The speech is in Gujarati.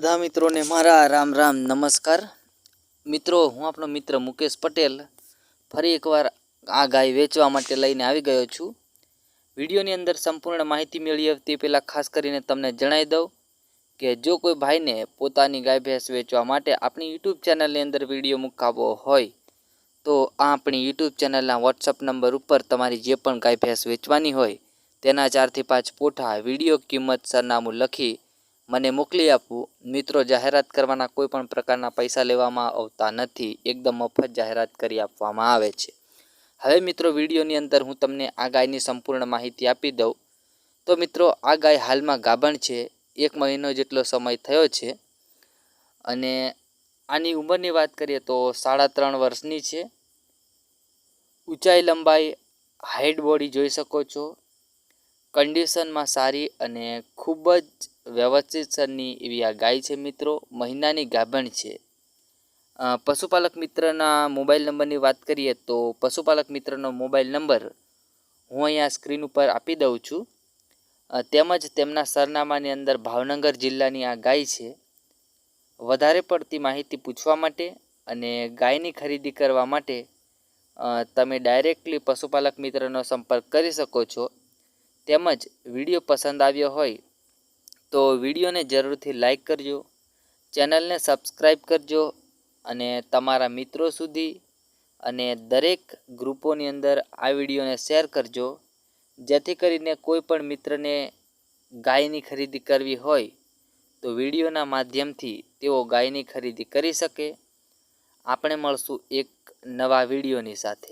બધા મિત્રોને મારા રામ રામ નમસ્કાર. મિત્રો, હું આપણો મિત્ર મુકેશ પટેલ ફરી એકવાર આ ગાય વેચવા માટે લઈને આવી ગયો છું. વિડીયોની અંદર સંપૂર્ણ માહિતી મેળવી તે પહેલાં ખાસ કરીને તમને જણાવી દઉં કે જો કોઈ ભાઈને પોતાની ગાય ભેંસ વેચવા માટે આપણી યુટ્યુબ ચેનલની અંદર વીડિયો મુકાવવો હોય, તો આ આપણી યુટ્યુબ ચેનલના વોટ્સઅપ નંબર ઉપર તમારી જે પણ ગાય ભેંસ વેચવાની હોય, તેના ચારથી પાંચ પોઠા વીડિયો કિંમત સરનામું લખી મને મોકલી આપવું મિત્રો, જાહેરાત કરવાના કોઈ પણ પ્રકારના પૈસા લેવામાં આવતા નથી. એકદમ મફત જાહેરાત કરી આપવામાં આવે છે. હવે મિત્રો, વિડીયોની અંદર હું તમને આ ગાયની સંપૂર્ણ માહિતી આપી દઉં. તો મિત્રો, આ ગાય હાલમાં ગાભણ છે. એક મહિનો જેટલો સમય થયો છે. અને આની ઉંમરની વાત કરીએ તો સાડા ત્રણ વર્ષની છે. ઊંચાઈ લંબાઈ, હાઈટ બોડી જોઈ શકો છો. કન્ડિશનમાં સારી અને ખૂબ જ વ્યવસ્થિત સરની એવી આ ગાય છે મિત્રો, મહિનાની ગાભણ છે. પશુપાલક મિત્રના મોબાઈલ નંબરની વાત કરીએ તો પશુપાલક મિત્રનો મોબાઈલ નંબર હું અહીંયા સ્ક્રીન ઉપર આપી દઉં છું. તેમજ તેમના સરનામાની અંદર ભાવનગર જિલ્લાની આ ગાય છે. વધારે પડતી માહિતી પૂછવા માટે અને ગાયની ખરીદી કરવા માટે તમે ડાયરેક્ટલી પશુપાલક મિત્રનો સંપર્ક કરી શકો છો. તેમજ વીડિયો પસંદ આવ્યો હોય તો વિડીયોને જરૂરથી લાઈક કરજો, ચેનલને સબસ્ક્રાઈબ કરજો અને તમારા મિત્રો સુધી અને દરેક ગ્રુપોની અંદર આ વિડીયોને શેર કરજો, જેથી કરીને કોઈ પણ મિત્રને ગાયની ખરીદી કરવી હોય તો વિડીયોના માધ્યમથી તેઓ ગાયની ખરીદી કરી શકે. આપણે મળશું એક નવા વિડીયોની સાથે.